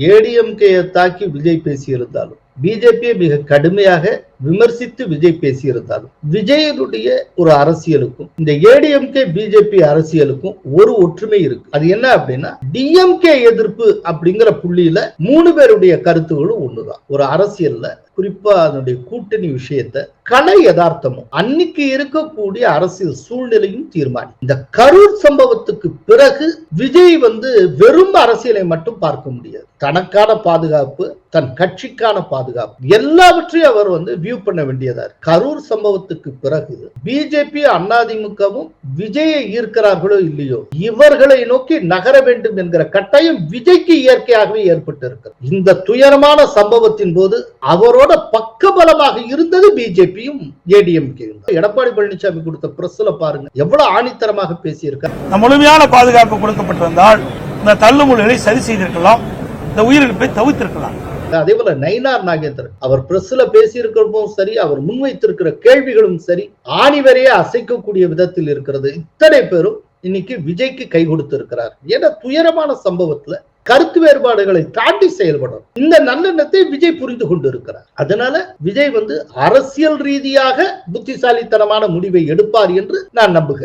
ஏடிஎம்கேயை தாக்கி விஜய் பேசியிருந்தாலும் பிஜேபியை மிக கடுமையாக விமர்சித்து விஜய் பேசியிருந்தாலும் விஜயனுடைய ஒரு அரசியலுக்கும் இந்த ஏடிஎம்கே பிஜேபி அரசியலுக்கும் ஒரு ஒற்றுமை இருக்கு. அது என்ன அப்படின்னா டிஎம்கே எதிர்ப்பு அப்படிங்கிற புள்ளியில மூணு பேருடைய கருத்துகளும் ஒண்ணுதான். ஒரு அரசியல்ல குறிப்பா அதனுடைய கூட்டணி விஷயத்தை கலை யதார்த்தமும் அன்னைக்கு இருக்கக்கூடிய அரசியல் சூழ்நிலையும் தீர்மானி. இந்த கரூர் சம்பவத்துக்கு பிறகு விஜய் வந்து வெறும் அரசியலை மட்டும் பார்க்க முடியாது. தனக்கான பாதுகாப்பு தன் கட்சிக்கான பாதுகாப்பு எல்லாவற்றையும் அவர் வந்து வியூ பண்ண வேண்டியதா கரூர் சம்பவத்துக்கு பிறகு பிஜேபி அதிமுகவும் விஜயை ஈர்க்கிறார்களோ இல்லையோ இவர்களை நோக்கி நகர வேண்டும் என்கிற கட்டாயம் விஜய்க்கு இயற்கையாகவே ஏற்பட்டிருக்கிறது. இந்த துயரமான சம்பவத்தின் போது அவரோட பக்கபலமாக இருந்தது பிஜேபியும் ஏடிஎம்கேயும் எடப்பாடி பழனிசாமி கொடுத்த பிரஸ்ல பாருங்க எவ்வளவு ஆணித்தரமாக பேசியிருக்கார். முழுமையான பாதுகாப்பு கொடுக்கப்பட்டிருந்தால் இந்த தள்ளுமுள்களை சரி செய்திருக்கலாம் இந்த உயிரிழப்பை தவிர்த்திருக்கலாம் அதே போல நயினார் நாகேந்திரன் அவர் பிரஸ்ல பேசியிருக்கிறதும் சரி அவர் முன்வைத்திருக்கிற கேள்விகளும் சரி ஆணிவரையே அசைக்கக்கூடிய விதத்தில் இருக்கிறது. இத்தனை பேரும் இன்னைக்கு விஜய்க்கு கை கொடுத்து இருக்கிறார் ஏன்னா துயரமான சம்பவத்துல கருத்து வேறுபாடுகளை தாண்டி செயல்படும் இந்த நல்லெண்ணத்தை விஜய் புரிந்து கொண்டிருக்கிறார். அதனால விஜய் வந்து அரசியல் ரீதியாக புத்திசாலித்தனமான முடிவை எடுப்பார் என்று நான் நம்புகிறேன்.